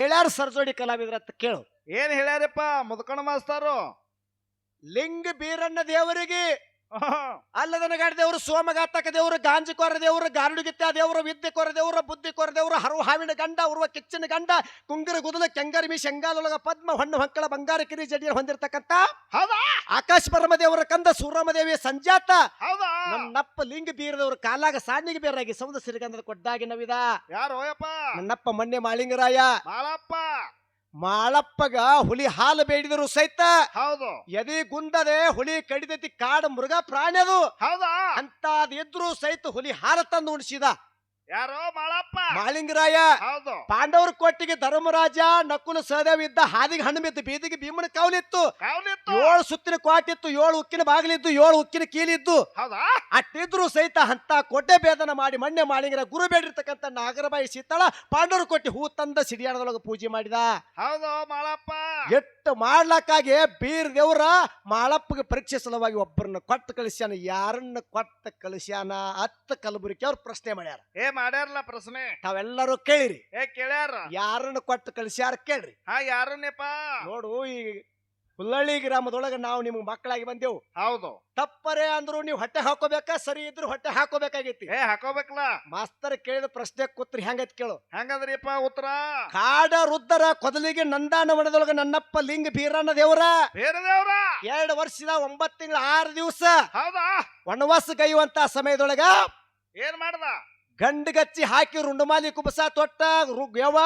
ಹೇಳ್ಯಾರ ಸರ್ಜೋಡಿ ಕಲಾವಿದ್ರ ಅಂತ ಕೇಳು. ಏನ್ ಹೇಳ್ಯಾರಪ್ಪ ಮುದ್ಕಣ ಮಾಸ್ತಾರು? ಲಿಂಗ ಬೀರಣ್ಣ ದೇವರಿಗೆ ಅಲ್ಲದನಗಾಡ ದೇವರು ಸೋಮಘಾತಕ ದೇವರು ಗಾಂಜಿಕೊರ ದೇವರು ಗಾರುಡುಗಿತ್ತ ದೇವರು ವಿದ್ಯೆ ಕೊರ ದೇವರು ಬುದ್ಧಿ ಕೊರ ದೇವರು ಹರು ಹಾವಿನ ಗಂಡ ಉರ್ವ ಕಿಚ್ಚಿನ ಗಂಡ ಕುಂಗರ ಗುದಲ ಕೆಂಗರಿಮಿ ಶಂಗಾಲೊಳಗ ಪದ್ಮ ಹಣ್ಣು ಹಕ್ಕಳ ಬಂಗಾರ ಕಿರಿ ಜಡಿಯ ಹೊಂದಿರತಕ್ಕಂತ ಹೌದಾ? ಆಕಾಶ ಪರಮ ದೇವರ ಕಂದ ಸೂರಮ ದೇವಿಯ ಸಂಜಾತ ನನ್ನಪ್ಪ ಲಿಂಗ ಬೀರದವರು ಕಾಲಾಗ ಸಾಣಿಗೆ ಬೇರಾಗಿ ಸೌದ ಸಿರಿಗಂಧದ ಕೊಡ್ಡಾಗಿ ನವಿದ. ಯಾರು ನನ್ನಪ್ಪ ಮೊನ್ನೆ ಮಾಳಿಂಗರಾಯ. ಮಾಳಪ್ಪ? ಮಾಳಪ್ಪಗ ಹುಲಿ ಹಾಲು ಬೇಡಿದರು ಸಹಿತ ಹೌದು. ಎದಿ ಗುಂದದೆ ಹುಲಿ ಕಡಿದತಿ ಕಾಡು ಮೃಗ ಪ್ರಾಣಿ ಅದು. ಹೌದಾ? ಅಂತ ಎದ್ರು ಸಹಿತ ಹುಲಿ ಹಾಲು ತಂದು ಉಣಿಸಿದ. ಯಾರು ಮಾಳಪ್ಪ. ಮಾಲಿಂಗರಾಯ ಹೌದು. ಪಾಂಡವರ ಕೊಟ್ಟಿಗೆ ಧರ್ಮರಾಜ ನಕುಲ ಸಹದೇವ ಇದ್ದ ಹಾದಿಗೆ ಹಣ್ಣು ಬಿದ್ದು ಬೀದಿಗೆ ಭೀಮನ ಕಾವಲಿತ್ತು. ಕಾವ್ಲಿತ್ತು. ಏಳು ಸುತ್ತಿನ ಕ್ವಾಟಿತ್ತು ಏಳು ಉಕ್ಕಿನ ಬಾಗಿಲಿದ್ದು ಏಳು ಉಕ್ಕಿನ ಕೀಲಿದ್ದು ಹೌದಾ? ಅಟ್ಟಿದ್ರು ಸಹಿತ ಅಂತ ಕೋಟೆ ಭೇದನ ಮಾಡಿ ಮಣ್ಣೆ ಮಾಳಿಂಗರ ಗುರು ಬೇಡಿರ್ತಕ್ಕಂಥ ನಾಗರಬಾಯಿ ಸೀತಾಳ ಪಾಂಡವರ ಕೊಟ್ಟಿ ಹೂ ತಂದ ಸಿಡಿಯಾಣದೊಳಗೆ ಪೂಜೆ ಮಾಡಿದ. ಹೌದು ಮಾಳಪ್ಪ. ಎಷ್ಟು ಮಾಡ್ಲಕ್ಕಾಗಿ ಬೀರ್ ದೇವ್ರ ಮಾಳಪ್ಪಗೆ ಪರೀಕ್ಷೆ ಸಲುವಾಗಿ ಒಬ್ಬರನ್ನ ಕೊಟ್ಟು ಕಳಿಸ್ಯಾನ ಯಾರನ್ನ ಕೊಟ್ಟ ಕಳಿಸ್ಯಾನ ಅತ್ತ ಕಲಬುರಿಕೆ ಅವ್ರು ಪ್ರಶ್ನೆ ಮಾಡ್ಯಾರ. ಏ ಮಾಡ್ಯಾರಲ್ಲ ಪ್ರಶ್ನೆ? ತಾವೆಲ್ಲರೂ ಕೇಳಿರಿ. ಏ ಕೇಳ್ಯಾರ? ಯಾರನ್ನ ಕೊಟ್ಟು ಕಳಿಸ್ಯಾರ ಕೇಳ್ರಿ. ಹಾ ಯಾರನ್ನೇಪ ನೋಡು ಈ ಹುಲ್ಲಳ್ಳಿ ಗ್ರಾಮದೊಳಗೆ ನಾವು ನಿಮ್ಗೆ ಮಕ್ಕಳಾಗಿ ಬಂದೆವು. ಹೌದು. ತಪ್ಪರೆ ಅಂದ್ರು ನೀವು ಹೊಟ್ಟೆ ಹಾಕೋಬೇಕಾ ಸರಿ ಇದ್ರು ಹೊಟ್ಟೆ ಹಾಕೋಬೇಕಾಗೈತಿ. ಏ ಹಾಕೋಬೇಕಲ್ಲ ಮಾಸ್ತರ್ ಕೇಳಿದ ಪ್ರಶ್ನೆ ಕೂತ್ರಿ ಹೆಂಗೈತಿ ಕೇಳು. ಹೆಂಗದ್ರಿಪ್ಪ ಉತ್ತರ? ಕಾಡ ರುದ್ದರ ಕೊದಲಿಗೆ ನಂದಾನ ವನದೊಳಗೆ ನನ್ನಪ್ಪ ಲಿಂಗ ಬೀರಣ್ಣ ದೇವರ. ಬೇರೆ ದೇವ್ರ ಎರಡು ವರ್ಷದ ಒಂಬತ್ತು ತಿಂಗಳ ಆರು ದಿವಸ ಹೌದಾ? ವನವಾಸ ಗೈಯುವಂತ ಸಮಯದೊಳಗ ಏನ್ ಮಾಡ್ದ? ಗಂಡುಗಚ್ಚಿ ಹಾಕಿ ರುಂಡುಮಾಲಿ ಕುಬಸ ತೊಟ್ಟ ಯವ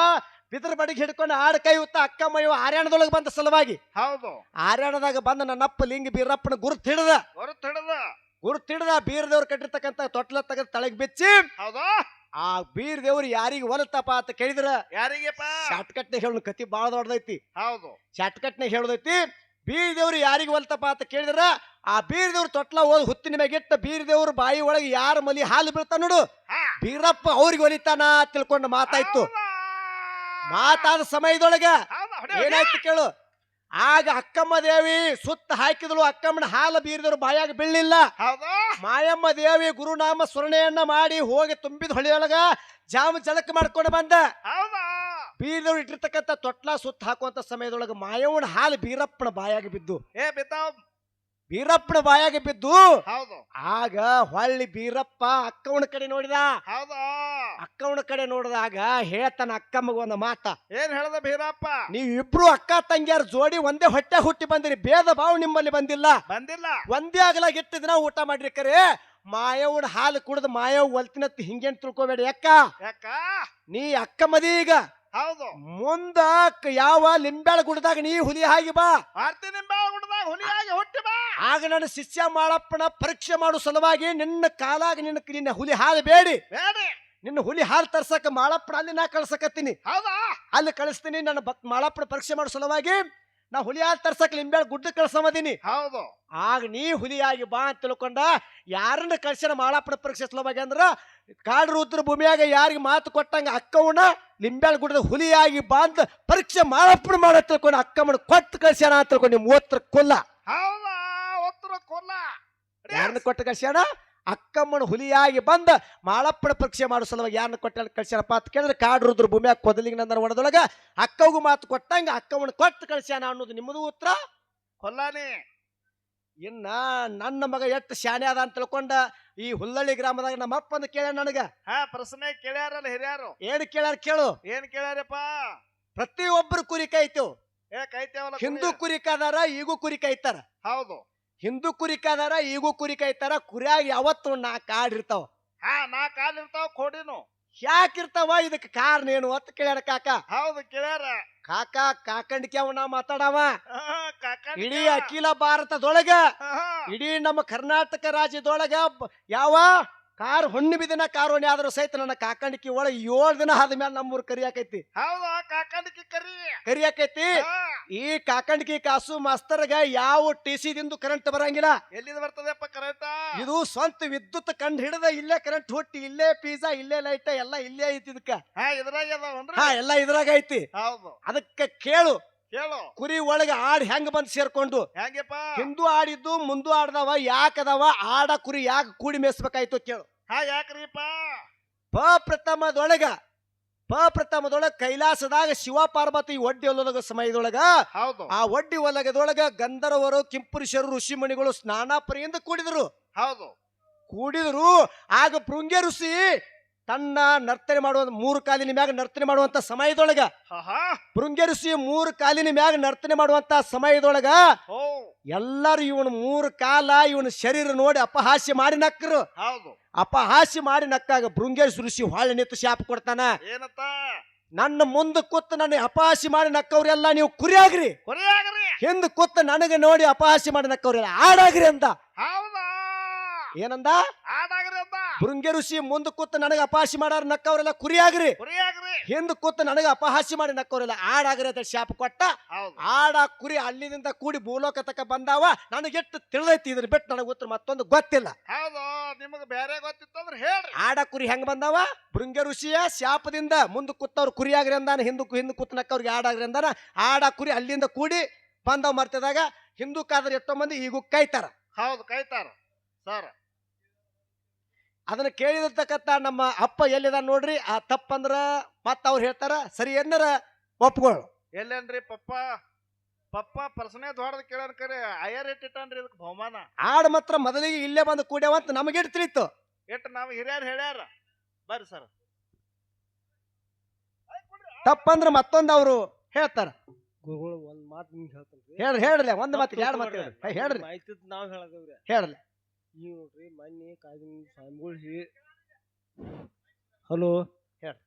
ಬಿದ್ರ ಬಡಿಗೆ ಹಿಡ್ಕೊಂಡು ಆಡ ಕೈಯುತ್ತ ಅಕ್ಕ ಮೈವ ಹರ್ಯಾಣದೊಳಗೆ ಬಂದ ಸಲುವಾಗಿ. ಹೌದು. ಹರ್ಯಾಣದಾಗ ಬಂದ ನನ್ನಪ್ಪ ಲಿಂಗ ಬೀರಪ್ಪನ ಗುರುತ್ ಹಿಡ್ದ ಗುರುತ್ ಹಿಡದ ಗುರುತ್ ಹಿಡ್ದ ಬೀರದೇವ್ರು ಕಟ್ಟಿರ್ತಕ್ಕಂತ ತೊಟ್ಲ ತೆಗೆದು ತಳಗ್ ಬಿಚ್ಚಿ. ಹೌದಾ. ಆ ಬೀರ್ ದೇವ್ರು ಯಾರಿಗೆ ಒಲತಪ್ಪ ಅಂತ ಕೇಳಿದ್ರ? ಯಾರಿಗೆಪ್ಪ? ಶಾರ್ಟ್ಕಟ್ನೆ ಹೇಳು ಕತಿ ಬಾಳ ದೊಡ್ಡದೈತಿ. ಹೌದು. ಶಾರ್ಟ್ಕಟ್ನೆ ಹೇಳದೈತಿ. ಬೀರ್ ದೇವ್ರು ಯಾರಿಗೆ ಹೊಲ್ತಪ್ಪ ಅಂತ ಕೇಳಿದ್ರ ಆ ಬೀರ್ದೇವ್ರು ತೊಟ್ಲ ಓದ್ ಹುತ್ತಿನ ಮ್ಯಾಗಿಟ್ಟ ಬೀರ್ ದೇವ್ರ ಬಾಯಿ ಒಳಗೆ ಯಾರ ಮಲಿ ಹಾಲು ಬೀಳ್ತಾನ ನೋಡು. ಬೀರಪ್ಪ ಅವ್ರಿಗೆ ಒಲಿತಾನ ತಿಳ್ಕೊಂಡು ಮಾತಾಯ್ತು. ಹೌದಾ? ಮಾತಾದ ಸಮಯದೊಳಗ ಹೌದಾ? ಏನಾಯ್ತು ಕೇಳು. ಆಗ ಅಕ್ಕಮ್ಮ ದೇವಿ ಸುತ್ತ ಹಾಕಿದಳು ಅಕ್ಕಮ್ಮನ ಹಾಲು ಬೀರಿದವರು ಬಾಯಾಗ ಬೀಳಲಿಲ್ಲ. ಹೌದಾ? ಮಾಯಮ್ಮ ದೇವಿ ಗುರುನಾಮ ಸ್ಮರಣೆಯನ್ನ ಮಾಡಿ ಹೋಗಿ ತುಂಬಿದ ಹೊಳೆಯೊಳಗ ಜಾಮ ಜಳಕ ಮಾಡ್ಕೊಂಡು ಬಂದ. ಹೌದಾ ಬೀರದವ್ರು ಇಟ್ಟಿರ್ತಕ್ಕಂಥ ತೊಟ್ಲ ಸುತ್ತ ಹಾಕುವಂತ ಸಮಯದೊಳಗೆ ಮಾಯವನ ಹಾಲು ಬೀರಪ್ಪನ ಬಾಯಾಗಿ ಬಿದ್ದು. ಏ ಬಿದ್ದಾವ್. ಬೀರಪ್ಪನ ಬಾಯಾಗಿ ಬಿದ್ದು. ಹೌದು. ಆಗ ಹೊಳ್ಳಿ ಬೀರಪ್ಪ ಅಕ್ಕವನ ಕಡೆ ನೋಡಿದ. ಹೌದಾ. ಅಕ್ಕವನ ಕಡೆ ನೋಡಿದಾಗ ಹೇಳ್ತಾನ ಅಕ್ಕಮ್ಮಗ ಒಂದು ಮಾತ. ಏನ್ ಹೇಳ್ದ ಬೀರಪ್ಪ? ನೀವು ಇಬ್ರು ಅಕ್ಕ ತಂಗಿಯರ ಜೋಡಿ ಒಂದೇ ಹೊಟ್ಟೆ ಹುಟ್ಟಿ ಬಂದಿರಿ. ಭೇದ ಭಾವ ನಿಮ್ಮಲ್ಲಿ ಬಂದಿಲ್ಲ. ಬಂದಿಲ್ಲ. ಒಂದೇ ಆಗಲ ಎಷ್ಟು ದಿನ ಊಟ ಮಾಡ್ರಿ ಕರೆ. ಮಾಯವ್ನ ಹಾಲು ಕುಡಿದು ಮಾಯವ್ ಒಲ್ತಿನತ್ತಿ ಹಿಂಗೇನ್ ತಿಳ್ಕೊಬೇಡಿ ಅಕ್ಕ. ಯಾಕ? ನೀ ಅಕ್ಕ ಮದಿ ಈಗ. ಹೌದು. ಮುಂದ ಯಾವ ಲಿಂಬ್ಯಾಳ ಗುಡ್ದಾಗ ನೀ ಹುಲಿ ಹಾಗಿ ಬಾ. ಆರ್ತಿ ನಿಂಬೆ ಹುಲಿ ಹುಲಿಯಾಗಿ ಹುಟ್ಟಿ ಬಾ. ಆಗ ನನ್ನ ಶಿಷ್ಯ ಮಾಳಪ್ಪನ ಪರೀಕ್ಷೆ ಮಾಡು ಸಲುವಾಗಿ ನಿನ್ನ ಕಾಲಾಗ ನಿನ್ನ ನಿನ್ನ ಹುಲಿ ಹಾಲು ಬೇಡಿ. ಬೇಡಿ. ನಿನ್ನ ಹುಲಿ ಹಾಲು ತರ್ಸಕ ಮಾಳಪ್ಪನ ಅಲ್ಲಿ ನಾ ಕಳ್ಸಕತ್ತೀನಿ. ಹೌದಾ? ಅಲ್ಲಿ ಕಳಿಸ್ತೀನಿ ನನ್ನ ಭಕ್ ಮಾಳಪ್ಪನ ಪರೀಕ್ಷೆ ಮಾಡೋ ಸಲುವಾಗಿ. ನಾ ಹುಲಿ ಹಾಲು ತರ್ಸಕ್ ಲಿಂಬ್ಯಾಳ ಗುಡ್ಡ ಕಳ್ಸಮದೀನಿ. ಹೌದು. ಆಗ ನೀ ಹುಲಿಯಾಗಿ ಬಾ ಅಂತ ತಿಳ್ಕೊಂಡ ಯಾರನ್ನ ಕಳ್ಸನ ಮಾಳಪ್ಪನ ಪರೀಕ್ಷೆ ಸಲುವಾಗಿ ಅಂದ್ರ ಕಾಡು ರುದ್ರ ಭೂಮಿಯಾಗ ಯಾರಿಗೆ ಮಾತು ಕೊಟ್ಟಂಗ ಅಕ್ಕವನ್ನ ಲಿಂಬ್ಯಾಳ್ ಗುಡ್ಡದ ಹುಲಿಯಾಗಿ ಬಾ ಅಂತ ಪರೀಕ್ಷೆ ಮಾಳಪ್ಪನ ಮಾಡ ತಿಳ್ಕೊಂಡು ಅಕ್ಕಮ್ಮನ ಕೊಟ್ಟು ಕಳ್ಸ್ಯಾನ ಅಂತ ತಿಳ್ಕೊಂಡು ನಿಮ್ಮ ಮೂವತ್ತರ ಕೊಲ್ಲ. ಹೌದಾ? ಒತ್ತರ ಕೊಲ್ಲ. ಯಾರನ್ನ ಕೊಟ್ಟು ಕಳ್ಸ್ಯಾನ? ಅಕ್ಕಮ್ಮನ ಹುಲಿಯಾಗಿ ಬಂದ ಮಾಳಪ್ಪನ ಪರೀಕ್ಷೆ ಮಾಡೋ ಸಲುವಾಗಿ ಯಾರನ್ನ ಕೊಟ್ಟ ಕಳ್ಸ್ಯಾನಪ್ಪ ಅಂತ ಕೇಳಿದ್ರೆ ಕಾಡು ರುದ್ರ ಭೂಮಿಯಾಗ ಕೊದಲಿಗೆ ನಂದನ ಒಣದೊಳಗೆ ಅಕ್ಕವ್ಗೂ ಮಾತು ಕೊಟ್ಟಂಗೆ ಅಕ್ಕಮ್ಮನ ಕೊಟ್ಟು ಕಳ್ಸ್ಯಾನ ಅನ್ನೋದು ನಿಮ್ಮದು ಉತ್ತರ? ಹೊಲ್ಲಾನೆ ಇನ್ನ ನನ್ನ ಮಗ ಎಷ್ಟು ಶಾನೆ ಅದ ಅಂತ ತಿಳ್ಕೊಂಡ ಈ ಹುಲ್ಲಳ್ಳಿ ಗ್ರಾಮದಾಗ ನಮ್ಮ ಅಪ್ಪಂದು ಕೇಳ ನನಗ. ಹಾ ಪ್ರಶ್ನೆ ಕೇಳ್ಯಾರಲ್ಲ ಹಿರಿಯಾರು. ಏನ್ ಕೇಳ್ಯಾರ ಕೇಳು. ಏನ್ ಕೇಳ್ಯಾರಪ್ಪ? ಪ್ರತಿಯೊಬ್ಬರು ಕುರಿ ಕಾಯ್ತೇವ್. ಕೈತೇವಲ್ಲ ಹಿಂದೂ ಕುರಿ ಕಾದಾರ ಈಗೂ ಕುರಿ ಕಾಯ್ತಾರ. ಹೌದು. ಹಿಂದೂ ಕುರಿ ಕಾದಾರ ಈಗೂ ಕುರಿ ಕಾಯ್ತಾರ ಕುರಿಯಾಗ ಯಾವತ್ತು ನಾಲ್ಕು ಕಾಡಿರ್ತಾವ ಹಾ ನಾ ಕಾಡಿರ್ತಾವ ಇರ್ತಾವ ಯಾಕೆ ಯಾಕಿರ್ತಾವ ಇದಕ್ಕೆ ಕಾರಣ ಏನು ಅಂತ ಕೇಳ್ಯಾರ ಕಾಕ. ಹೌದು ಕೇಳ್ಯಾರ. ಕಾಕ ಕಾಕಂಡಿಕೆ ನಾ ಮಾತಾಡವ. ಇಡೀ ಅಖಿಲ ಭಾರತದೊಳಗ. ಇಡೀ ನಮ್ಮ ಕರ್ನಾಟಕ ರಾಜ್ಯದೊಳಗ ಬ- ಯಾವ ಕಾರ್ ಹೊಣ್ಣು ಕಾರ್ ಹೊಣ್ಣಿ ಆದ್ರೂ ಸಹಿತ ನನ್ನ ಕಾಕಂಡಿಕಿ ಒಳಗೆ ಏಳು ದಿನ ಆದ ಮೇಲೆ ನಮ್ಮೂರ್ ಕರಿಯಾಕೈತಿ ಹೌದಾ ಕಾಕಂಡಿಕಿ ಕರಿ. ಕರಿಯಾಕೈತಿ ಈ ಕಾಕಂಡಿಕಿ ಕಾಸು ಮಾಸ್ತರ್ಗ ಯಾವ ಟಿ ಸಿ ದಿಂದು ಕರೆಂಟ್ ಬರಂಗಿಲ್ಲ. ಎಲ್ಲಿಂದ ಬರ್ತದಪ್ಪ ಕರೆಂಟ್ ಇದು ಸ್ವಂತ ವಿದ್ಯುತ್ ಕಂಡು ಹಿಡಿದ ಇಲ್ಲೇ ಕರೆಂಟ್ ಹುಟ್ಟಿ ಇಲ್ಲೇ ಪಿಜ್ಜಾ ಇಲ್ಲೇ ಲೈಟ್ ಎಲ್ಲ ಇಲ್ಲೇ ಐತಿ ಇದಕ್ಕ. ಹಾ ಇದ್ರಾಗ ಹಾ ಎಲ್ಲ ಇದ್ರಾಗ ಐತಿ. ಹೌದು. ಅದಕ್ಕೆ ಕೇಳು ಕುರಿ ಒಳಗೆ ಆಡ್ ಹೆಂಗ್ ಬಂದ್ ಸೇರ್ಕೊಂಡು? ಹೆಂಗಪ್ಪ? ಹಿಂದೂ ಆಡಿದ್ದು ಮುಂದೂ ಆಡ್ದವ ಯಾಕದವ ಆಡ ಕುರಿ ಯಾಕೆ ಕೂಡಿ ಮೇಯಿಸ್ಬೇಕಾಯ್ತು ಕೇಳು. ಹಾ ಯಾಕ್ರಿಪ್ಪ? ಪ್ರಥಮದೊಳಗ ಪ್ರಪ್ರಥಮದೊಳಗ ಕೈಲಾಸದಾಗ ಶಿವ ಪಾರ್ವತಿ ಒಡ್ಡಿ ಒಲದ ಸಮಯದೊಳಗ ಹೌದು. ಆ ಒಡ್ಡಿ ಒಲಗದೊಳಗ ಗಂಧರ್ವರು ಕಿಂಪುರುಷರು ಋಷಿಮಣಿಗಳು ಸ್ನಾನ ಪರಿಯಿಂದ ಕೂಡಿದ್ರು. ಹೌದು. ಕೂಡಿದ್ರು. ಆಗ ಪೃಂಗೆ ಋಷಿ ತನ್ನ ನರ್ತನೆ ಮಾಡುವ ಮೂರು ಕಾಲಿನ ಮ್ಯಾಗ ನರ್ತನೆ ಮಾಡುವಂತ ಸಮಯದೊಳಗ ಭೃಂಗ್ಯ ಮೂರು ಕಾಲಿನ ಮ್ಯಾಗ ನರ್ತನೆ ಮಾಡುವಂತ ಸಮಯದೊಳಗ ಎಲ್ಲರೂ ಇವನ ಮೂರು ಕಾಲ ಇವನ ಶರೀರ ನೋಡಿ ಅಪಹಾಸ್ಯ ಮಾಡಿ ನಕ್ಕರು. ಅಪಹಾಸ್ಯ ಮಾಡಿ ನಕ್ಕಾಗ ಭೃಂಗೇಶ್ ಋಷಿ ಹೊಳ್ಳೆ ನಿಂತು ಶಾಪ ಕೊಡ್ತಾನ. ನನ್ನ ಮುಂದೆ ಕೂತು ನನ್ನ ಅಪಹಾಸ್ಯ ಮಾಡಿ ನಕ್ಕವ್ರೆಲ್ಲ ನೀವು ಕುರಿಯಾಗ್ರಿ. ಹಿಂದೆ ಹಿಂದ್ ಕೂತ್ ನನಗೆ ನೋಡಿ ಅಪಹಾಸ್ಯ ಮಾಡಿ ನಕ್ಕವ್ರೆಲ್ಲ ಆಡಾಗ್ರಿ ಅಂತ ಹೌದಾ? ಏನಂದ? ಆಡಾಗ್ರಿ ಅಂತ ಭೃಂಗ್ಯ ಋಷಿ ಮುಂದೆ ಕೂತ್ ನನಗೆ ಅಪಹಾಸ್ಯ ಮಾಡಾರ ನಕ್ಕವ್ರೆಲ್ಲ ಕುರಿಯಾಗ್ರಿ. ಕುರಿಯಾಗ್ರಿ. ಹಿಂದ್ ಕೂತ್ ನನಗೆ ಅಪಹಾಸಿ ಮಾಡಿ ನಕ್ಕವ್ರೆಲ್ಲ ಆಡಾಗ್ರಿ ಅಂತ ಶಾಪ ಕೊಟ್ಟ. ಹೌದು. ಆಡ ಕುರಿ ಅಲ್ಲಿಂದ ಕೂಡಿ ಭೂಲೋಕ ತಕ ಬಂದಾವ. ನನಗೆ ಎಷ್ಟು ತಿಳಿದೈತಿ ಇದ್ರ ಬಿಟ್ಟು ನನಗೆ ಉತ್ತರ ಮತ್ತೊಂದು ಗೊತ್ತಿಲ್ಲ. ಹೌದು ನಿಮಗೆ ಬೇರೆ ಗೊತ್ತಿತ್ತಂದ್ರೆ ಹೇಳ್ರಿ. ಆಡ ಕುರಿ ಹೆಂಗ್ ಬಂದಾವ? ಬೃಂಗೆ ಋಷಿಯ ಶಾಪದಿಂದ ಮುಂದೆ ಕೂತವ್ರು ಕುರಿಯಾಗ್ರಿ ಅಂದಾನ ಹಿಂದ ಹಿಂದ್ ಕೂತ್ ನಕ್ಕವ್ರಿಗೆ ಆಡಾಗ್ರಿ ಅಂದಾನ. ಆಡ ಕುರಿ ಅಲ್ಲಿಂದ ಕೂಡಿ ಬಂದವ್ ಮರ್ತದಾಗ ಹಿಂದೂ ಕಾದ್ರೆ ಎಷ್ಟೋ ಮಂದಿ ಈಗೂ ಕೈತಾರ. ಹೌದು ಕೈತಾರ. ಸರ್ ಅದನ್ನ ಕೇಳಿದಿರ್ತಕ್ಕಂಥ ನಮ್ಮ ಅಪ್ಪ ಎಲ್ಲಿದ ನೋಡ್ರಿ? ಆ ತಪ್ಪಂದ್ರ ಮತ್ತ ಅವ್ರು ಹೇಳ್ತಾರ ಸರಿ ಎನ್ನರ ಒಪ್ಕೊಳ್ಳು ಎಲ್ಲೇನ್ರಿ ಪಪ್ಪ? ಪಪ್ಪ ಪರ್ಸನೇ ದೊಡ್ಡದ ಕೇಳಿ ಕರೆ ಅಯ್ಯರ್ ರೇಟ್ ಇದಕ್ಕೆ ಇದಕ್ ಬಹುಮಾನ. ಆಡ್ ಮಾತ್ರ ಮೊದಲಿಗೆ ಇಲ್ಲೇ ಬಂದು ಕೂಡ್ಯಾವಂತ ನಮಗೆ ತಿಳಿತು ಎಟ್ ನಾವು ಹಿರಿಯರ್ ಹೇಳ್ಯಾರ? ಬರ್ರಿ ಸರ್. ತಪ್ಪಂದ್ರ ಮತ್ತೊಂದು ಅವರು ಹೇಳ್ತಾರ. ಗುರುಗಳು ಒಂದ್ ಮಾತು ನಿಮ್ಗೆ ಹೇಳ್ತೀನಿ ಹೇಳ್ರಿ ಹೇಳ್ರಿ ಒಂದ್ ಮಾತು ಎರಡು ಮಾತು ಹೇಳ್ರಿ. ಹೇಳ್ರಿ. ಮಾಹಿತಿ ನಾವು ಹೇಳದೇವ್ರಿ. ಹೇಳ್ರಿ. ಈಗ ನೋಡ್ರಿ ಮೊನ್ನೆ ಕಾಗಿನ ಸ್ವಾಮಿಗಳು ಹೇ ಹಲೋ ಹೇಳ್ರಿ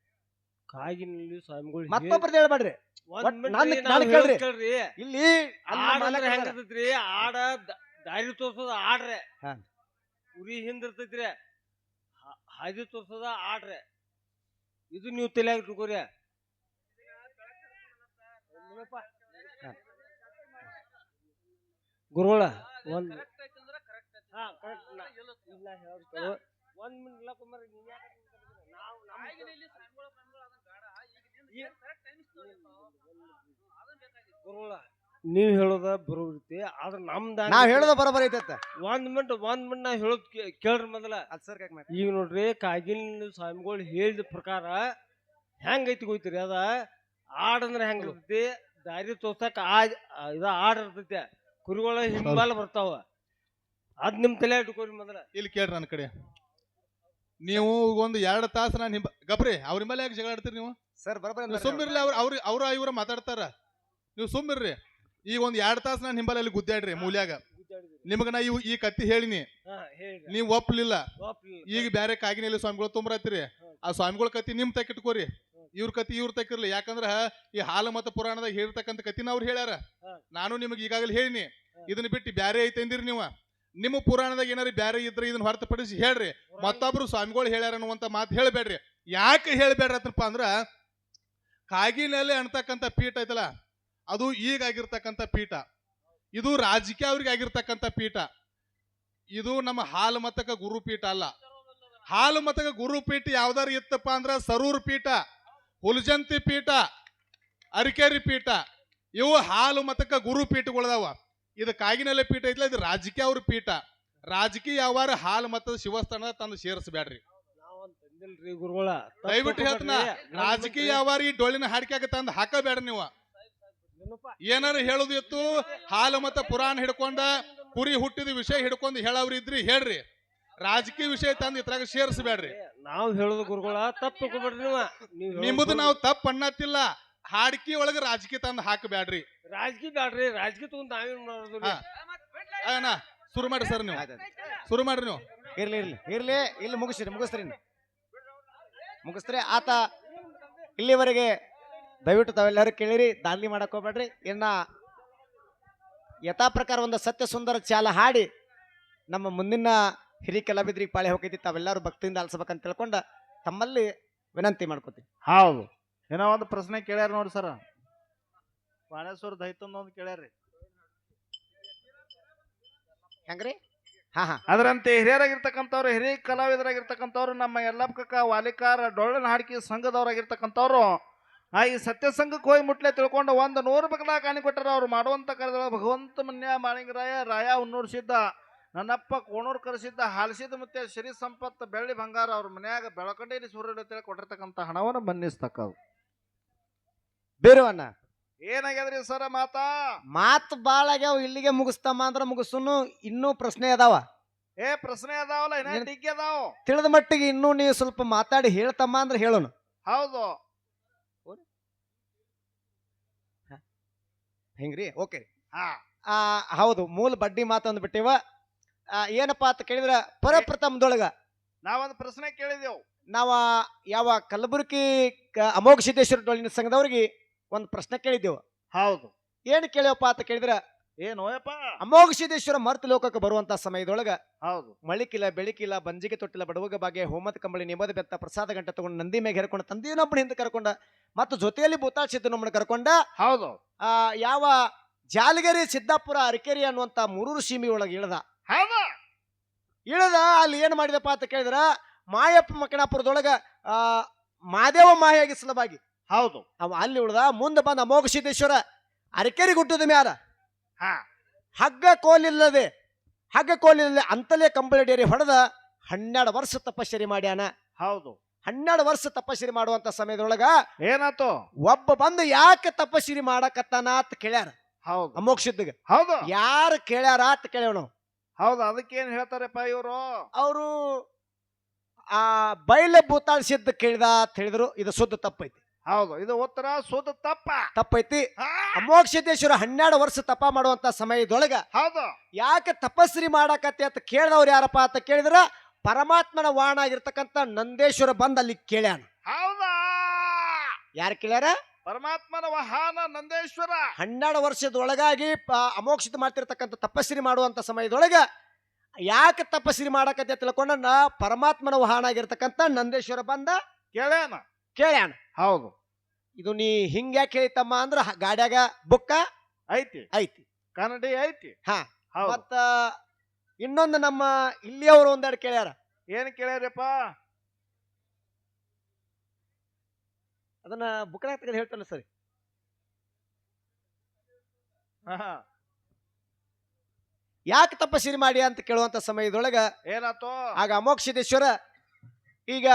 ಕಾಗಿನಲ್ಲಿ ಸ್ವಾಮಿಗಳು ಹೇ- ಮತ್ತೊಬ್ರದ್ದು ಹೇಳ್ಬೇಡ್ರಿ ಒಟ್ ನಾನ್ ಕೇಳ್ರಿ. ಕೇಳ್ರಿ ಇಲ್ಲಿ ಅಲ್ಲಿ ಆಡ ಮಾಲಕ ಅಂದ್ರೆ. ಆಡ ದ- ದಾರಿ ತೋರ್ಸೋದ ಆಡ್ರೆ ಹಾ. ಉರಿ ಹಿಂದಿರ್ತೈತ್ರಿ ಹ- ಹಾದಿ ತೋರ್ಸೋದ ಆಡ್ರೆ ಇದು ನೀವು ತಲೆಯಾಗ ಇಟ್ಕೋರಿ. ಗುರುಗಳ ಒಂದ್ ಹಾ correct. ನಾ- ಇಲ್ಲ ಹೇಳೋದ್ ಕೇಳು. ಒಂದ್ ಮಿನಿಟ್ ಇಲ್ಲ ಕುಮಾರ ನೀವ್ ಯಾಕ್? ನಾವ್ ಗುರುಗಳ ನೀವ್ ಹೇಳೋದ ಬರೋತಿ ಆದ್ರ ನಮ್ದ ನಾವ್ ಹೇಳೋದ ಬರೋಬರ್ ಐತತ್ತ ಒಂದ್ ಮಿನಿಟ್ ಒಂದ್ ಮಿನಿಟ್ ನಾ ಹೇಳೋದ್ ಕೇ- ಕೇಳ್ರಿ ಮೊದಲ. ಅದ್ ಸರ್ ಈಗ ನೋಡ್ರಿ ಕಾಗಿನ ಸ್ವಾಮಿಗಳು ಹೇಳಿದ ಪ್ರಕಾರ ಹೆಂಗೈತಿ ಗೊತ್ತೀರಿ? ಅದ ಆಡಂದ್ರ ಹೆಂಗ್ ಇರ್ತೈತಿ? ದಾರಿ ತೋರ್ಸಕ್ ಆ ಆ- ಇದ ಆಡ್ ಇರ್ತೈತಿ. ಕುರಿಗಳ ಹಿಂಬಾಲ ಬರ್ತಾವ. ಅದ್ ನಿಮ್ ತಲೆ ಇಟ್ಕೋರಿ ಮೊದಲ. ಇಲ್ಲಿ ಕೇಳ್ರಿ ನನ್ನ ಕಡೆ. ನೀವು ಒಂದು ಎರಡು ತಾಸು ನಾನು ಹಿಂಬ ಗಬ್ರಿ ಅವ್ರ ಮೇಲೆ ಯಾಕೆ ಜಗಳ ಆಡ್ತೀರಿ ನೀವು? ಸರ್ ಬರೋಬರ್ ನೀವು ಸುಮ್ಮಿರ್ಲಿ ಅವ್ರ ಅವ್ರ ಅವ್ರ ಇವ್ರ ಮಾತಾಡ್ತಾರ. ನೀವು ಸುಮ್ಮಿರ್ರಿ ಈಗ ಒಂದ್ ಎರಡು ತಾಸು ನಾನು ಅಲ್ಲಿ ಗುದ್ದಾಡ್ರಿ ಮೂಲ್ಯಾಗ. ನಿಮಗ ನಾ ಇವು ಈ ಕತ್ತಿ ಹೇಳಿನಿ. ನೀವು ಒಪ್ಲಿಲ್ಲ. ಈಗ ಬೇರೆ ಕಾಗಿನಲ್ಲಿ ಸ್ವಾಮಿಗಳು ತುಂಬ್ರತ್ತಿರಿ ಆ ಸ್ವಾಮಿಗಳ ಕತ್ತಿ ನಿಮ್ ತಕ್ಕಿಟ್ಕೋರಿ ಇವ್ರ ಕತ್ತಿ ಇವ್ರ ತಕ್ಕಿರ್ಲಿ ಯಾಕಂದ್ರ ಈ ಹಾಲು ಮತ್ತು ಪುರಾಣದಾಗ ಹೇಳಿರ್ತಕ್ಕಂಥ ಕತ್ತಿನ ಅವ್ರು ಹೇಳ್ಯಾರ. ನಾನು ನಿಮಗೆ ಈಗಾಗಲೇ ಹೇಳಿನಿ. ಇದನ್ನ ಬಿಟ್ಟು ಬ್ಯಾರೆ ಐತೆ ಅಂದಿರಿ ನೀವು. ನಿಮ್ಮ ಪುರಾಣದಾಗ ಏನಾರ ಬ್ಯಾರೆ ಇದ್ರೆ ಇದನ್ನ ಹೊರತುಪಡಿಸಿ ಹೇಳ್ರಿ. ಮತ್ತೊಬ್ರು ಸ್ವಾಮಿಗಳು ಹೇಳ್ಯಾರ ಅನ್ನುವಂತ ಮಾತು ಹೇಳ್ಬೇಡ್ರಿ. ಯಾಕೆ ಹೇಳ್ಬೇಡ್ರಿ ಅಂತಪ್ಪ ಅಂದ್ರ ಕಾಗಿನಲ್ಲಿ ಅಣ್ತಕ್ಕಂಥ ಪೀಠ ಐತಲ್ಲ ಅದು ಈಗ ಆಗಿರ್ತಕ್ಕಂಥ ಪೀಠ. ಇದು ರಾಜಕೀಯ ಅವ್ರಿಗೆ ಆಗಿರ್ತಕ್ಕಂಥ ಪೀಠ. ಇದು ನಮ್ಮ ಹಾಲು ಮತಕ ಗುರುಪೀಠ ಅಲ್ಲ. ಹಾಲು ಮತಕ ಗುರುಪೀಠ ಯಾವ್ದಾರು ಇತ್ತಪ್ಪ ಅಂದ್ರ ಸರೂರ್ ಪೀಠ ಹುಲ್ಜಂತಿ ಪೀಠ ಅರಿಕೇರಿ ಪೀಠ. ಇವು ಹಾಲು ಮತಕ ಗುರುಪೀಠಗಳದಾವ ಇದು ಕಾಗಿನೆಲೆ ಪೀಠ ಐತಿಲ್ಲ ಇದು ರಾಜಕೀಯ ಅವ್ರ ಪೀಠ. ರಾಜಕೀಯ ಯಾವಾರ ಹಾಲು ಮತ್ತ ಶಿವಸ್ಥಾನ ತಂದು ಸೇರಿಸಬೇಡ್ರಿ ಗುರುಗಳ ದಯವಿಟ್ಟು ಹೇಳ್ತನ ರಾಜಕೀಯ ಯಾವಾರ ಈ ಡೊಳ್ಳಿನ ಹಾಡಿಕೆ ತಂದು ಹಾಕಬೇಡ ನೀವು. ಏನಾರು ಹೇಳುದು ಇತ್ತು ಹಾಲು ಮತ್ತ ಪುರಾಣ ಹಿಡ್ಕೊಂಡ ಕುರಿ ಹುಟ್ಟಿದ ವಿಷಯ ಹಿಡ್ಕೊಂಡು ಹೇಳವ್ರಿ ಇದ್ರಿ ಹೇಳ್ರಿ. ರಾಜಕೀಯ ವಿಷಯ ತಂದು ಇದ್ರಾಗ ಸೇರಿಸಬೇಡ್ರಿ ನಾವು ಹೇಳುದು ಗುರುಗಳ ತಪ್ಪು ನಿಮ್ಮದು ನಾವು ತಪ್ಪು ಅನ್ನತ್ತಿಲ್ಲ ಹಾಡ್ಕಿ ಒಳಗ ರಾಜಕೀಯ ತಂದು ಹಾಕಬೇಡ್ರಿ ರಾಜಕೀಯ ಬ್ಯಾಡ್ರಿ ರಾಜಕೀಯ ತಗೊಂಡ್ ನಾವೇನ್ ಮಾಡೋದು ಹಾ. ಶುರು ಮಾಡ್ರಿ ಸರ್ ನೀವು. ಶುರು ಮಾಡ್ರಿ ನೀವು. ಇರ್ಲಿ ಇರ್ಲಿ ಇರ್ಲಿ ಇಲ್ಲಿ ಮುಗಿಸ್ರಿ ಮುಗಿಸ್ರಿ ಇನ್ನು. ಮುಗಿಸ್ರಿ ಆತ ಇಲ್ಲಿವರೆಗೆ ದಯವಿಟ್ಟು ತಾವೆಲ್ಲರೂ ಕೇಳಿರಿ ದಾಂಧಲಿ ಮಾಡಕ್ ಹೋಗ್ಬೇಡ್ರಿ. ಇನ್ನ ಯಥಾ ಪ್ರಕಾರ ಒಂದು ಸತ್ಯ ಸುಂದರ ಚಾಲ ಹಾಡಿ ನಮ್ಮ ಮುಂದಿನ ಹಿರಿ ಕಲಾವಿದ್ರಿಗೆ ಪಾಳೆ ಹೋಗೈತಿ ತಾವೆಲ್ಲರೂ ಭಕ್ತಿಯಿಂದ ಆಲಿಸ್ಬೇಕಂತ ತಿಳ್ಕೊಂಡು ತಮ್ಮಲ್ಲಿ ವಿನಂತಿ ಮಾಡ್ಕೋತೀವಿ ಹೌದು ಏನೋ ಒಂದು ಪ್ರಶ್ನೆ ಕೇಳ್ಯಾರ ನೋಡಿ ಸರ್. ಬಾಣೇಶ್ವರ ದೈತಂದ ಒಂದು ಕೇಳ್ಯಾರ್ರಿ. ಹೆಂಗ್ರಿ? ಹಾ ಹಾ. ಅದರಂತೆ ಹಿರಿಯರಾಗಿರ್ತಕ್ಕಂಥವ್ರು ಹಿರಿಯ ಕಲಾವಿದರಾಗಿರ್ತಕ್ಕಂಥವ್ರು ನಮ್ಮ ಯಲ್ಲಪ್ಪಕ್ಕ ವಾಲಿಕಾರ ಡೊಳ್ಳನ ಹಾಡಿಕೆ ಸಂಘದವರಾಗಿರ್ತಕ್ಕಂಥವ್ರು ಆ ಈ ಸತ್ಯ ಸಂಘಕ್ಕೆ ಹೋಗಿ ಮುಟ್ಲೆ ತಿಳ್ಕೊಂಡು ಒಂದು ನೂರು ಬಗ್ಗೆ ಕಾಣಿ ಕೊಟ್ಟರೆ ಅವ್ರು. ಮಾಡುವಂತ ಕರೆದ ಭಗವಂತ ಮನ್ಯ ಮಾಳಿಂಗರಾಯ ರಾಯ ಉನ್ನೂರ್ಸಿದ್ದ ನನ್ನಪ್ಪ ಕೋಣೂರ್ ಕರೆಸಿದ್ದ ಹಾಲಿಸಿದ ಮತ್ತೆ ಶ್ರೀ ಸಂಪತ್ ಬೆಳ್ಳಿ ಬಂಗಾರ ಅವ್ರ ಮನ್ಯಾಗ ಬೆಳಕಂಡೇರಿ ಸೂರ್ಯ ಕೊಟ್ಟಿರ್ತಕ್ಕಂಥ ಹಣವನ್ನು ಮನ್ನಿಸ್ತಕ್ಕವು ಬೇರುವಣ್ಣ. ಏನಾಗ್ಯದ್ರಿ ಸರ ಮಾತಾ? ಮಾತ್ ಬಾಳ ಆಗ್ಯಾವ ಇಲ್ಲಿಗೆ ಮುಗಿಸ್ತಮ್ಮ ಅಂದ್ರ ಮುಗಿಸುನು ಇನ್ನೂ ಪ್ರಶ್ನೆ ಅದಾವ. ಏ ಪ್ರಶ್ನೆ ಅದಾವಲ್ಲ ಏನ ಡಿಗ್ಗಿ ಅದಾವ. ತಿಳಿದ ಮಟ್ಟಿಗೆ ಇನ್ನೂ ನೀವು ಸ್ವಲ್ಪ ಮಾತಾಡಿ ಹೇಳ್ತಮ್ಮ ಅಂದ್ರ ಹೇಳೋನು. ಹೌದು. ಹೆಂಗ್ರಿ? ಓಕೆ. ಹಾ. ಆ ಹೌದು ಮೂಲ ಬಡ್ಡಿ ಮಾತಂದ್ ಬಿಟ್ಟಿವ ಏನಪ್ಪ ಅಂತ ಕೇಳಿದ್ರ ಪರಪ್ರಥಮದೊಳಗ. ನಾವೊಂದು ಪ್ರಶ್ನೆ ಕೇಳಿದೆವು. ನಾವ ಯಾವ ಕಲಬುರಗಿ ಅಮೋಘ ಸಿದ್ದೇಶ್ವರ ಡೊಳ್ಳಿನ ಸಂಘದವ್ರಿಗೆ ಒಂದು ಪ್ರಶ್ನೆ ಕೇಳಿದ್ದೆವು. ಹೌದು. ಏನು ಕೇಳ್ಯಪ್ಪ ಅಂತ ಕೇಳಿದ್ರೆ ಏನು ಯಪ್ಪ ಅಮೋಘ ಸಿದ್ದೇಶ್ವರ ಮರ್ತ ಲೋಕಕ್ಕೆ ಬರುವಂತ ಸಮಯದೊಳಗ ಹೌದು. ಮಳಿಕಿಲ್ಲ ಬೆಳಕಿಲ್ಲ ಬಂಜಿಗೆ ತೊಟ್ಟಿಲ್ಲ ಬಡವಗ ಬಾಗೆ ಹೋಮದ ಕಂಬಳಿ ನೇಮದ ಬೆತ್ತ ಪ್ರಸಾದ ಗಂಟೆ ತಗೊಂಡು ನಂದಿ ಮೇಲೆ ಹೇರ್ಕೊಂಡು ತಂದಿನೊಬ್ಬನ ಹಿಂದೆ ಕರ್ಕೊಂಡ ಮತ್ತು ಜೊತೆಯಲ್ಲಿ ಭೂತಾಳ್ ಸಿದ್ದನೊಬ್ಬನ ಕರ್ಕೊಂಡ ಹೌದು. ಆ ಯಾವ ಜಾಲಗೆರೆ ಸಿದ್ದಾಪುರ ಅರಕೆರೆ ಅನ್ನುವಂತ ಮೂರೂರು ಸೀಮಿ ಒಳಗೆ ಇಳ್ದ. ಹೌದು. ಇಳ್ದ ಅಲ್ಲಿ ಏನು ಮಾಡಿದಪ್ಪ ಅಂತ ಕೇಳಿದ್ರ ಮಾಯಪ್ಪ ಮಕಣಾಪುರದೊಳಗ ಆ ಮಾದೇವ ಮಾಯಾಗಿ ಸಲುವಾಗಿ ಹೌದು. ಅವ ಅಲ್ಲಿ ಉಳ್ದ ಮುಂದೆ ಬಂದ ಅಮೋಘ ಸಿದ್ದೇಶ್ವರ ಅರಕೆರೆ ಗುಟ್ಟದ ಮ್ಯಾರ ಹಾ. ಹಗ್ಗ ಕೋಲಿಲ್ಲದೆ ಹಗ್ಗ ಕೋಲಿಲ್ಲದೆ ಅಂತಲೇ ಕಂಬಳಡೇರಿ ಹೊಡೆದ ಹನ್ನೆರಡು ವರ್ಷ ತಪಸ್ಸರಿ ಮಾಡ್ಯಾನ. ಹೌದು. ಹನ್ನೆರಡು ವರ್ಷ ತಪಶ್ಚರಿ ಮಾಡುವಂತ ಸಮಯದೊಳಗ ಏನಾತು? ಒಬ್ಬ ಬಂದು ಯಾಕೆ ತಪಶ್ಚರಿ ಮಾಡಕತ್ತಾನ ಅಂತ ಕೇಳ್ಯಾರ. ಹೌದು. ಅಮೋಕ್ಷಿದ್ದಾಗ ಹೌದು. ಯಾರು ಕೇಳ್ಯಾರ ಅಂತ ಕೇಳೋಣ ನಾವು. ಹೌದು ಅದಕ್ಕೇನ್ ಹೇಳ್ತಾರಪ್ಪ ಇವರು? ಅವರು ಆ ಬೈಲೆ ಭೂತಾಳ್ ಸಿದ್ಧ ಕೇಳಿದ ಅಂತ ಹೇಳಿದ್ರು. ಇದು ಸುದ್ದ ತಪ್ಪೈತಿ. ಹೌದು ಇದು ಉತ್ತರ ಸೋದ ತಪ್ಪ. ತಪ್ಪೈತಿ. ಅಮೋಕ್ಷದೇಶ್ವರ ಅಮೋಕ್ಷಿದ್ದೇಶ್ವರ ಹನ್ನೆರಡು ವರ್ಷ ತಪ ಮಾಡುವಂತ ಸಮಯದೊಳಗ ಹೌದು. ಯಾಕೆ ತಪಸ್ರಿ ಮಾಡಕತ್ತೆ ಅಂತ ಕೇಳಿದವ್ರು ಯಾರಪ್ಪ ಅಂತ ಕೇಳಿದ್ರ ಪರಮಾತ್ಮನ ವಾಣ ಆಗಿರ್ತಕ್ಕಂತ ನಂದೇಶ್ವರ ಬಂದ ಅಲ್ಲಿ ಕೇಳ್ಯಾನ. ಹೌದಾ? ಯಾರು ಕೇಳ್ಯಾರ? ಪರಮಾತ್ಮನ ವಾಹನ ನಂದೇಶ್ವರ. ಹನ್ನೆರಡು ವರ್ಷದೊಳಗಾಗಿ ಅಮೋಕ್ಷಿತ ಮಾಡ್ತಿರ್ತಕ್ಕಂಥ ತಪಸ್ಸಿರಿ ಮಾಡುವಂತ ಸಮಯದೊಳಗ ಯಾಕೆ ತಪಸ್ಸಿರಿ ಮಾಡಕತ್ತೆ ಅಂತ ತಿಳ್ಕೊಂಡ ನಾ ಪರಮಾತ್ಮನ ವಾಹನ ಆಗಿರ್ತಕ್ಕಂಥ ನಂದೇಶ್ವರ ಬಂದ ಕೇಳ್ಯಾನ. ಕೇಳ್ಯಾನ. ಹೌದು. ಇದು ನೀ ಹಿಂಗ್ಯಾಕೆ ಹೇಳಿತಮ್ಮ ಅಂದ್ರ ಹ- ಗಾಡ್ಯಾಗ ಬುಕ್ಕ ಐತಿ. ಐತಿ. ಕನ್ನಡಿ ಐತಿ. ಹಾ. ಹೌದು. ಮತ್ತ ಇನ್ನೊಂದು ನಮ್ಮ ಇಲ್ಲಿಯವರು ಒಂದೆರಡು ಕೇಳ್ಯಾರ. ಏನ್ ಕೇಳ್ಯಾರಪ್ಪ? ಅದನ್ನ ಬುಕ್ಕನಾಗ ತೆಗೆದು ಹೇಳ್ತಾನೆ ಸರಿ. ಹಾ, ಯಾಕೆ ತಪಸ್ಸಿರಿ ಮಾಡಿ ಅಂತ ಕೇಳುವಂತ ಸಮಯದೊಳಗ ಏನಾತು? ಆಗ ಅಮೋಕ್ಷಿದೇಶ್ವರ ಈಗ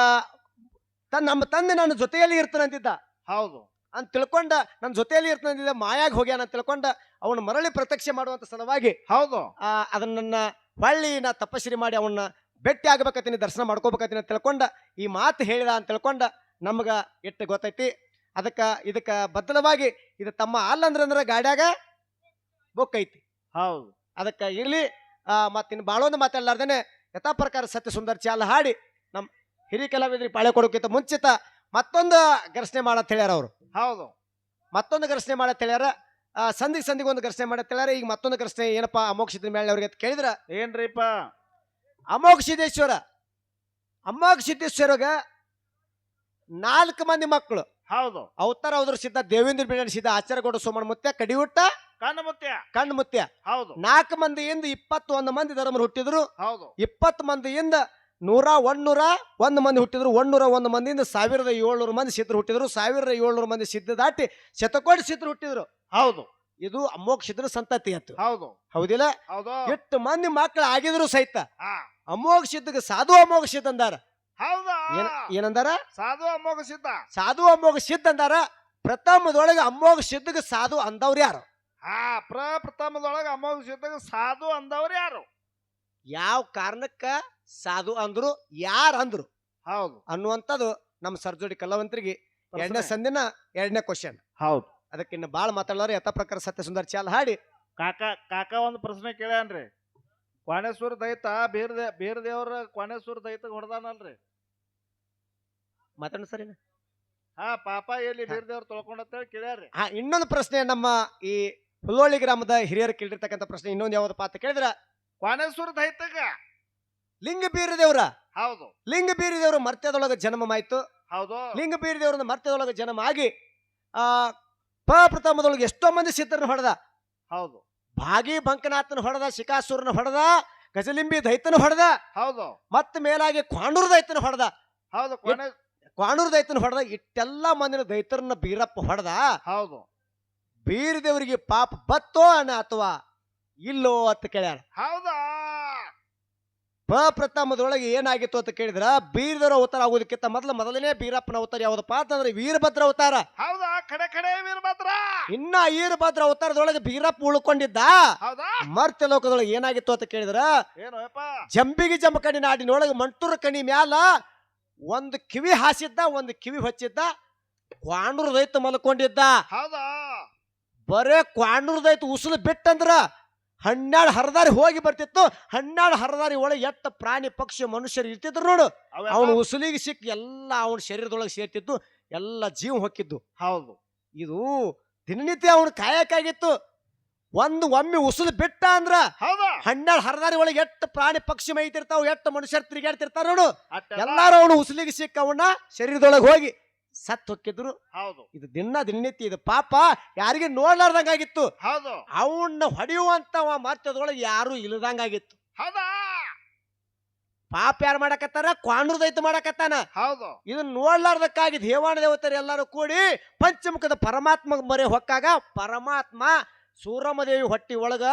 ತನ್ನ ನಮ್ಮ ತಂದೆ ನನ್ನ ಜೊತೆಯಲ್ಲಿ ಇರ್ತಾನಂತಿದ್ದ. ಹೌದು. ಅಂತ ತಿಳ್ಕೊಂಡ ನನ್ನ ಜೊತೆಯಲ್ಲಿ ಇರ್ತಂದಿದ್ದ ಮಾಯಾಗಿ ಹೋಗ್ಯಾನ ಅಂತ ತಿಳ್ಕೊಂಡ ಅವನ ಮರಳಿ ಪ್ರತ್ಯಕ್ಷ ಮಾಡುವಂತ ಸಲುವಾಗಿ ಹೌದು. ಆ ಅದನ್ನ ನನ್ನ ಹೊಳ್ಳಿ ನಾ ತಪಸ್ಸಿರಿ ಮಾಡಿ ಅವನ್ನ ಭೇಟಿ ಆಗ್ಬೇಕತ್ತೀನಿ ದರ್ಶನ ಮಾಡ್ಕೋಬೇಕತ್ತೀನಿ ಅಂತ ತಿಳ್ಕೊಂಡ ಈ ಮಾತು ಹೇಳಿದ ಅಂತ ತಿಳ್ಕೊಂಡ ನಮ್ಗ ಎಷ್ಟು ಗೊತ್ತೈತಿ. ಅದಕ್ಕ ಇದಕ್ಕ ಬದಲವಾಗಿ ಇದು ತಮ್ಮ ಅಲ್ಲಂದ್ರಂದ್ರ ಗಾಡ್ಯಾಗ ಬುಕ್ ಐತಿ ಹೌದು. ಅದಕ್ಕೆ ಇರಲಿ ಮತ್ತಿನ್ನು ಬಾಳೊಂದು ಮಾತಾಡ್ಲಾರ್ದೇನೆ ಯಥಾ ಪ್ರಕಾರ ಸತ್ಯ ಸುಂದರ ಚಾಲ ಹಾಡಿ ನಮ್ಮ ಹಿರಿಯ ಕಲಾವಿದರಿಗೆ ಪಾಳೆ ಕೊಡೋಕ್ಕಿಂತ ಮುಂಚಿತ ಮತ್ತೊಂದು ಘರ್ಷಣೆ ಮಾಡತ್ ಹೇಳ್ಯಾರ ಅವರು. ಹೌದು. ಮತ್ತೊಂದು ಘರ್ಷಣೆ ಮಾಡತ್ ಹೇಳ್ಯಾರ. ಸಂಧಿ ಸಂಧಿಗೆ ಸಂಧಿಗೆ ಒಂದು ಘರ್ಷಣೆ ಮಾಡತ್ ಹೇಳ್ಯಾರ. ಈಗ ಮತ್ತೊಂದು ಘರ್ಷಣೆ ಏನಪ್ಪ ಅಮೋಕ್ಷಿದ್ರ ಮೇಲೆ ಅವ್ರಿಗೆ ಅಂತ ಕೇಳಿದ್ರ? ಏನ್ರಿಪ್ಪ? ಅಮೋಘ ಸಿದ್ದೇಶ್ವರಗ ನಾಲ್ಕು ಮಂದಿ ಮಕ್ಕಳು ಹೌದು. ಅವತಾರ ಅವ್ರ ಸಿದ್ಧ ದೇವೇಂದ್ರ ಬಿಡ ಸಿದ್ಧ ಆಚಾರಗೌಡ ಸೋಮಣ್ಣ ಮುತ್ಯ ಕಡಿಯುಟ್ಟ ಕಣ್ಣು ಮುತ್ಯ. ಕಣ್ಣು ಮುತ್ಯ. ಹೌದು. ನಾಲ್ಕು ಮಂದಿಯಿಂದ ಇಪ್ಪತ್ತೊಂದು ಮಂದಿ ಧರ್ಮರು ಹುಟ್ಟಿದ್ರು. ಹೌದು. ಇಪ್ಪತ್ತು ಮಂದಿಯಿಂದ ನೂರ ಒಂದೂರ ಒಂದು ಮಂದಿ ಹುಟ್ಟಿದ್ರು ಒಂದೂರ ಒಂದು ಮಂದಿಯಿಂದ ಸಾವಿರದ ಏಳ್ನೂರು ಮಂದಿ ಸಿದ್ಧರು ಹುಟ್ಟಿದ್ರು ಸಾವಿರದ ಏಳ್ನೂರು ಮಂದಿ ಸಿದ್ಧ ದಾಟಿ ಶತಕೋಟಿ ಸಿದ್ಧರು ಹುಟ್ಟಿದ್ರು. ಹೌದು. ಇದು ಅಮೋಘ ಸಿದ್ಧರ ಸಂತತಿ ಆಯ್ತು. ಹೌದು. ಹೌದಿಲ್ಲ? ಹೌದು. ಎಷ್ಟು ಮಂದಿ ಮಕ್ಕಳು ಆಗಿದ್ರು ಸಹಿತ ಅಮೋಘ ಸಿದ್ಧಗೆ ಸಾಧು ಅಮೋಘ ಸಿದ್ಧ ಅಂದಾರ. ಹೌದಾ? ಏನ ಏನಂದಾರ? ಸಾಧು ಅಮೋಘ ಸಿದ್ಧ. ಸಾಧು ಅಮೋಘ ಸಿದ್ಧ ಅಂದಾರ. ಪ್ರಥಮದೊಳಗೆ ಅಮೋಘ ಸಿದ್ಧಗೆ ಸಾಧು ಅಂದವ್ರು ಯಾರು? ಹಾ ಪ್ರಪ್ರಥಮದೊಳಗ ಅಮೋಘ ಸಿದ್ಧಗೆ ಸಾಧು ಅಂದವ್ರು ಯಾರು? ಯಾವ ಕಾರಣಕ್ಕ ಸಾಧು ಅಂದ್ರು ಯಾರು ಅಂದ್ರು? ಹೌದು. ಅನ್ನುವಂಥದ್ದು ನಮ್ಮ ಸರ್ಜೋಡಿ ಕಲಾವಂತರಿಗೆ ಎರಡನೇ. ಸಂದಿನ ಎರಡನೇ ಕ್ವಶನ್ ಹೌದು. ಅದಕ್ಕಿನ್ನ ಬಾಳ ಮಾತಾಡೋರು ಯಥ ಪ್ರಕಾರ ಸತ್ಯ ಸುಂದರ್ ಚಾಲ ಹಾಡಿ. ಕಾಕ ಕಾಕ ಒಂದು ಪ್ರಶ್ನೆ ಕೇಳ್ಯಾನ್ರಿ. ಕ್ವಾಣೇಶ್ವರ ದೈತ ಬೇರೆ ದೇ ಬೇರ್ ದೇವ್ರ ಕ್ವಾಣೇಶ್ವರ ದೈತ ಹೊಡೆದಾನಲ್ರಿ. ಮಾತಾಡ ಸರಿ ಹಾ ಪಾಪ ಎಲ್ಲಿ ಬೇರೆ ದೇವ್ರ ತೊಳ್ಕೊಂಡಂತೇಳಿ ಕೇಳ್ಯಾರ್ರಿ. ಹಾ ಇನ್ನೊಂದು ಪ್ರಶ್ನೆ ನಮ್ಮ ಈ ಹುಲ್ಲೋಳಿ ಗ್ರಾಮದ ಹಿರಿಯರು ಕೇಳಿರ್ತಕ್ಕಂಥ ಪ್ರಶ್ನೆ ಇನ್ನೊಂದು ಯಾವ್ದಪ್ಪ ಅಂತ ಕೇಳಿದ್ರ ಕ್ವಾಣೇಶ್ವರ ದೈತಗ ಲಿಂಗ ಬೀರ ದೇವ್ರ ಹೌದು. ಲಿಂಗ ಬೀರಿ ದೇವ್ರ ಜನ್ಮ ಆಯ್ತು ಹೌದು. ಲಿಂಗ ಬೀರಿ ದೇವ್ರ ಮರ್ತ್ಯದೊಳಗೆ ಜನ್ಮ ಆಗಿ ಆ ಪ ಪ್ರಥಮದೊಳಗೆ ಎಷ್ಟೋ ಮಂದಿ ಸಿದ್ಧರನ್ನ ಹೊಡೆದ. ಹೌದು. ಭಾಗಿ ಬಂಕನಾಥನ ಹೊಡೆದ ಶಿಕಾಸುರನ ಹೊಡೆದ ಗಜಲಿಂಬಿ ದೈತನ ಹೊಡೆದ ಹೌದು. ಮತ್ತೆ ಮೇಲಾಗಿ ಕ್ವಾಂಡೂರ್ ದೈತನ ಹೊಡೆದ. ಹೌದು ಕ್ವಾಣೂರ್ ಕ್ವಾಂಡೂರ್ ದೈತನ ಹೊಡೆದ ಇಟ್ಟೆಲ್ಲ ಮಂದಿನ ದೈತರನ್ನ ಬೀರಪ್ಪ ಹೊಡೆದ. ಹೌದು. ಬೀರಿದೇವರಿಗೆ ಪಾಪ ಬತ್ತೋ ಅನ್ನ ಅಥವಾ ಇಲ್ಲೋ ಅಂತ ಕೇಳ್ಯಾರ. ಹೌದಾ? ಪ್ರಥಮದೊಳಗೆ ಏನಾಗಿತ್ತು ಅಂತ ಕೇಳಿದ್ರ ಬೀರದರ ಅವತಾರ ಆಗೋದಕ್ಕಿಂತ ಮೊದಲು ಮೊದಲನೇ ಬೀರಪ್ಪನ ಅವತಾರ ಯಾವ್ದಪ್ಪ ಅಂತಂದ್ರೆ ವೀರಭದ್ರ ಅವತಾರ. ಹೌದಾ? ಕಡೆ ಕಡೆ ವೀರಭದ್ರ. ಇನ್ನ ವೀರಭದ್ರ ಅವತಾರದೊಳಗೆ ಬೀರಪ್ಪ ಉಳ್ಕೊಂಡಿದ್ದ. ಮರ್ತ್ಯ ಲೋಕದೊಳಗೆ ಏನಾಗಿತ್ತು ಅಂತ ಕೇಳಿದ್ರ ಜಂಬಿಗೆ ಜಮಕಣಿ ನಾಡಿನೊಳಗೆ ಮಂಟೂರ ಕಣಿ ಮ್ಯಾಲ ಒಂದು ಕಿವಿ ಹಾಸಿದ್ದ ಒಂದು ಕಿವಿ ಹೊಚ್ಚಿದ್ದ ಕ್ವಾಂಡೂರ್ ದೈತ ಮಲ್ಕೊಂಡಿದ್ದ. ಹೌದಾ? ಬರೇ ಕ್ವಾಂಡೂರ್ ದೈತ ಉಸುಲು ಬಿಟ್ಟಂದ್ರ ಹನ್ನೆರಡು ಹರದಾರಿ ಹೋಗಿ ಬರ್ತಿತ್ತು. ಹನ್ನೆರಡು ಹರದಾರಿ ಒಳಗೆ ಎಷ್ಟ ಪ್ರಾಣಿ ಪಕ್ಷಿ ಮನುಷ್ಯರು ಇರ್ತಿದ್ರು ನೋಡು. ಅವನ ಉಸುಲಿಗೆ ಸಿಕ್ಕಿ ಎಲ್ಲ ಅವನ ಶರೀರದೊಳಗೆ ಸೇರ್ತಿತ್ತು ಎಲ್ಲ ಜೀವ ಹೊಕ್ಕಿದ್ದು. ಹೌದು. ಇದು ದಿನನಿತ್ಯ ಅವನು ಕಾಯಕ್ಕಾಗಿತ್ತು. ಒಂದು ಒಮ್ಮೆ ಉಸುಲು ಬಿಟ್ಟ ಅಂದ್ರ ಹನ್ನೆರಡು ಹರದಾರಿ ಒಳಗೆ ಎಷ್ಟು ಪ್ರಾಣಿ ಪಕ್ಷಿ ಮೈತಿರ್ತಾವ ಎಷ್ಟು ಮನುಷ್ಯರು ತಿರುಗಾಡ್ತಿರ್ತಾರ ನೋಡು. ಎಲ್ಲಾರು ಅವನು ಉಸುಲಿಗೆ ಸಿಕ್ಕ ಅವನ ಶರೀರದೊಳಗೆ ಹೋಗಿ ಸತ್ ಹೊಕ್ಕಿದ್ರು. ಹೌದು. ಇದು ದಿನ ದಿನನಿತ್ಯ ಇದು ಪಾಪ ಯಾರಿಗೆ ನೋಡ್ಲಾರ್ದಂಗಾಗಿತ್ತು. ಹೌದು. ಅವನ್ನ ಹೊಡೆಯುವಂತವ ಮರ್ತದೊಳಗೆ ಯಾರು ಇಲ್ಲದಂಗಾಗಿತ್ತು. ಹೌದಾ? ಪಾಪ ಯಾರು ಮಾಡಕತ್ತಾರ? ಕ್ವಾಂಡ್ರದೈತ ಮಾಡಕತ್ತಾನ. ಹೌದು. ಇದನ್ನ ನೋಡ್ಲಾರ್ದಕ್ಕಾಗಿ ದೇವಾನ ದೇವತರು ಎಲ್ಲರೂ ಕೂಡಿ ಪಂಚಮುಖದ ಪರಮಾತ್ಮ ಮರೆ ಹೊಕ್ಕಾಗ ಪರಮಾತ್ಮ ಸೂರಮದೇವಿ ಹೊಟ್ಟಿ ಒಳಗ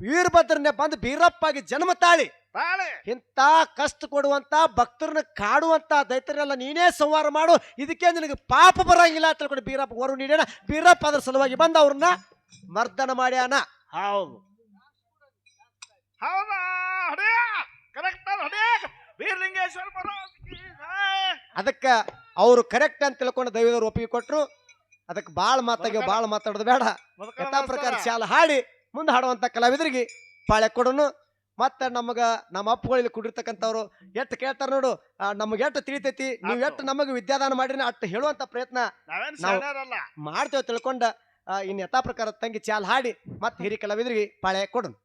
ವೀರಭದ್ರನೆ ಬಂದು ಬೀರಪ್ಪಾಗಿ ಜನ್ಮ ತಾಳೆ. ಇಂಥ ಕಷ್ಟ ಕೊಡುವಂತ ಭಕ್ತರನ್ನ ಕಾಡುವಂತ ದೈತ್ಯರೆಲ್ಲ ನೀನೇ ಸಂಹಾರ ಮಾಡು. ಇದಕ್ಕೆ ನಿನಗೆ ಪಾಪ ಬರಂಗಿಲ್ಲ ಅಂತ ತಿಳ್ಕೊಂಡು ಬೀರಪ್ಪ ಹೊರ ನೀಡೋಣ ಬೀರಪ್ಪ ಅದ್ರ ಸಲುವಾಗಿ ಬಂದು ಅವ್ರನ್ನ ಮರ್ದನ ಮಾಡ್ಯಾನ. ಹೌದು. ಅದಕ್ಕೆ ಅವರು ಕರೆಕ್ಟ್ ಅಂತ ತಿಳ್ಕೊಂಡು ದೈವದವ್ರು ಒಪ್ಪಿಗೆ ಕೊಟ್ರು. ಅದಕ್ಕೆ ಬಾಳ್ ಮಾತಾಗ್ಯ ಬಾಳ್ ಮಾತಾಡೋದು ಬೇಡ. ಯಥಾ ಪ್ರಕಾರ. ಶಾಲ ಹಾಡಿ ಮುಂದೆ ಹಾಡುವಂತ ಕಲಾವಿದರಿಗೆ ಪಾಳೆ ಕೊಡೋನು. ಮತ್ತೆ ನಮಗ ನಮ್ಮ ಅಪ್ಪಗಳು ಇಲ್ಲಿ ಕುಡಿರ್ತಕ್ಕಂಥವ್ರು ಎಷ್ಟು ಕೇಳ್ತಾರ ನೋಡು ನಮ್ಗೆ ಎಷ್ಟು ಎಟ್ಟು ತಿಳಿತೈತಿ ನೀವು ಎಟ್ಟು ನಮಗೆ ವಿದ್ಯಾದಾನ ಮಾಡಿರಿ ಅಷ್ಟು ಹೇಳುವಂತ ಪ್ರಯತ್ನ ಮಾಡ್ತೇವೆ ತಿಳ್ಕೊಂಡ ಇನ್ ಯಥಾ ಪ್ರಕಾರ ತಂಗಿ ಚಾಲ್ ಹಾಡಿ ಮತ್ತೆ ಹಿರಿ ಕಲಾವಿದ್ರಿಗೆ ಪಾಳೆ ಕೊಡೋನು.